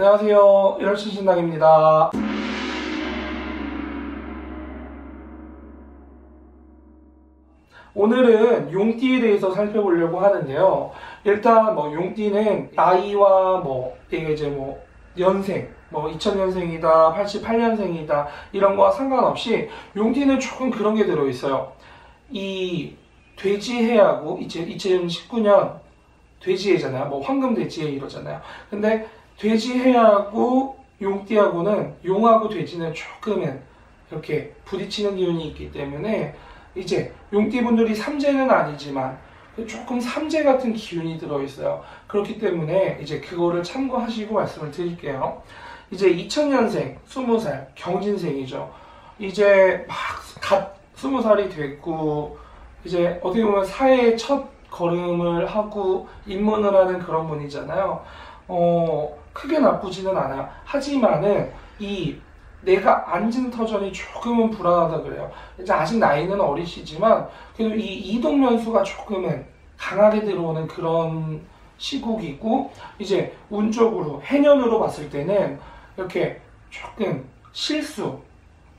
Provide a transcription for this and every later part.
안녕하세요. 일월신 신당입니다. 오늘은 용띠에 대해서 살펴보려고 하는데요. 일단 뭐 용띠는 나이와 뭐 이게 이제 뭐 연생, 뭐 2000년생이다, 88년생이다 이런 거와 상관없이 용띠는 조금 그런 게 들어 있어요. 이 돼지해하고 이제 2019년 돼지해잖아요. 뭐 황금 돼지해 이러잖아요. 근데 돼지해하고 용띠하고는 용하고 돼지는 조금은 이렇게 부딪히는 기운이 있기 때문에 이제 용띠분들이 삼재는 아니지만 조금 삼재 같은 기운이 들어있어요. 그렇기 때문에 이제 그거를 참고하시고 말씀을 드릴게요. 이제 2000년생, 20살, 경진생이죠. 이제 막갓 20살이 됐고 이제 어떻게 보면 사회의 첫 걸음을 하고 입문을 하는 그런 분이잖아요. 어, 크게 나쁘지는 않아요. 하지만은 이 내가 앉은 터전이 조금은 불안하다 그래요. 이제 아직 나이는 어리시지만 그래도 이 이동 면수가 조금은 강하게 들어오는 그런 시국이고 이제 운적으로 해년으로 봤을 때는 이렇게 조금 실수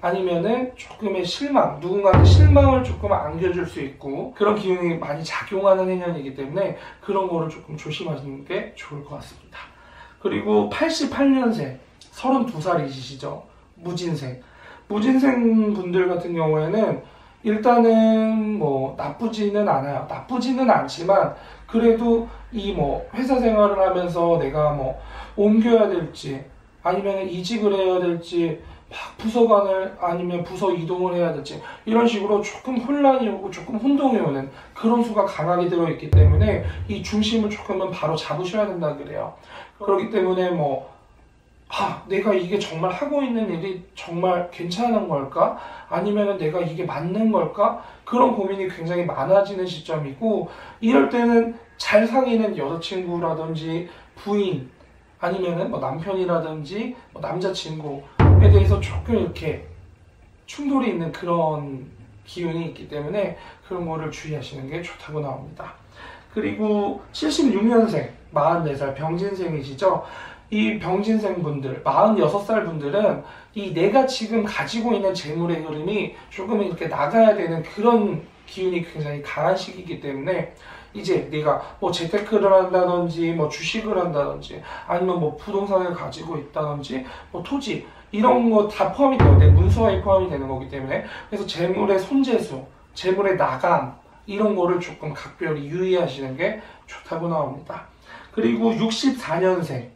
아니면은 조금의 실망, 누군가한테 실망을 조금 안겨줄 수 있고 그런 기운이 많이 작용하는 해년이기 때문에 그런 거를 조금 조심하시는 게 좋을 것 같습니다. 그리고 88년생, 32살이시죠. 무진생. 무진생 분들 같은 경우에는 일단은 뭐 나쁘지는 않아요. 나쁘지는 않지만 그래도 이 뭐 회사 생활을 하면서 내가 뭐 옮겨야 될지 아니면 이직을 해야 될지 막 부서관을 아니면 부서 이동을 해야 될지 이런 식으로 조금 혼란이 오고 조금 혼동이 오는 그런 수가 강하게 들어있기 때문에 이 중심을 조금은 바로 잡으셔야 된다 그래요. 그렇기 때문에 뭐 아, 내가 이게 정말 하고 있는 일이 정말 괜찮은 걸까? 아니면 내가 이게 맞는 걸까? 그런 고민이 굉장히 많아지는 시점이고, 이럴 때는 잘 사귀는 여자친구라든지 부인, 아니면은 뭐 남편이라든지 뭐 남자친구 에 대해서 조금 이렇게 충돌이 있는 그런 기운이 있기 때문에 그런 거를 주의하시는 게 좋다고 나옵니다. 그리고 76년생, 44살 병진생이시죠? 이 병진생 분들, 46살 분들은 이 내가 지금 가지고 있는 재물의 흐름이 조금 이렇게 나가야 되는 그런 기운이 굉장히 강한 시기이기 때문에 이제 내가 뭐 재테크를 한다든지 뭐 주식을 한다든지 아니면 뭐 부동산을 가지고 있다든지 뭐 토지 이런 거 다 포함이. 내 문서에 포함이 되는 거기 때문에 그래서 재물의 손재수, 재물의 나감 이런 거를 조금 각별히 유의하시는 게 좋다고 나옵니다. 그리고 64년생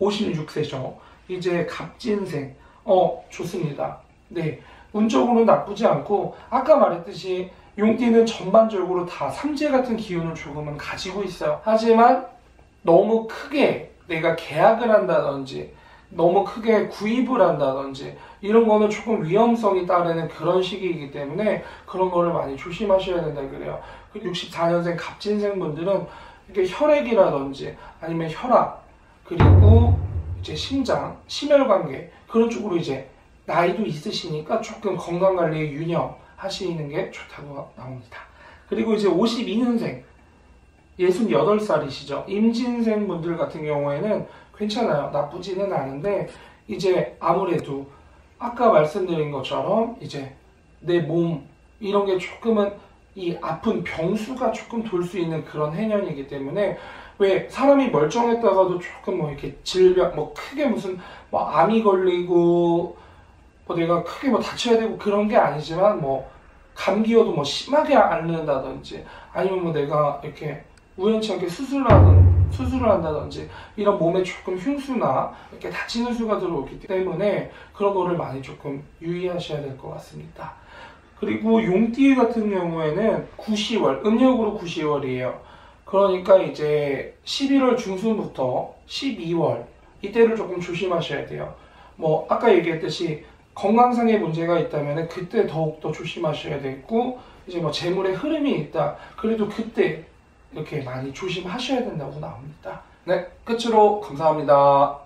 56세죠. 이제 갑진생. 어, 좋습니다. 네. 운적으로 나쁘지 않고, 아까 말했듯이 용띠는 전반적으로 다 삼재 같은 기운을 조금은 가지고 있어요. 하지만 너무 크게 내가 계약을 한다든지, 너무 크게 구입을 한다든지, 이런 거는 조금 위험성이 따르는 그런 시기이기 때문에 그런 거를 많이 조심하셔야 된다 그래요. 64년생 갑진생 분들은 이게 혈액이라든지 아니면 혈압, 그리고 이제 심장, 심혈관계 그런 쪽으로 이제 나이도 있으시니까 조금 건강관리에 유념 하시는 게 좋다고 나옵니다. 그리고 이제 52년생, 68살이시죠. 임진생 분들 같은 경우에는 괜찮아요. 나쁘지는 않은데 이제 아무래도 아까 말씀드린 것처럼 이제 내 몸 이런 게 조금은 이 아픈 병수가 조금 돌 수 있는 그런 해년이기 때문에 왜 사람이 멀쩡했다가도 조금 뭐 이렇게 질병 뭐 크게 무슨 뭐 암이 걸리고 뭐 내가 크게 뭐 다쳐야 되고 그런 게 아니지만 뭐 감기여도 뭐 심하게 앓는다든지 아니면 뭐 내가 이렇게 우연치 않게 수술하는 수술을 한다든지 이런 몸에 조금 흉수나 이렇게 다치는 수가 들어오기 때문에 그런 거를 많이 조금 유의하셔야 될 것 같습니다. 그리고 용띠 같은 경우에는 9, 10월 음력으로 9, 10월이에요. 그러니까 이제 11월 중순부터 12월 이때를 조금 조심하셔야 돼요. 뭐 아까 얘기했듯이 건강상의 문제가 있다면 그때 더욱더 조심하셔야 되고 이제 뭐 재물의 흐름이 있다. 그래도 그때 이렇게 많이 조심하셔야 된다고 나옵니다. 네, 끝으로 감사합니다.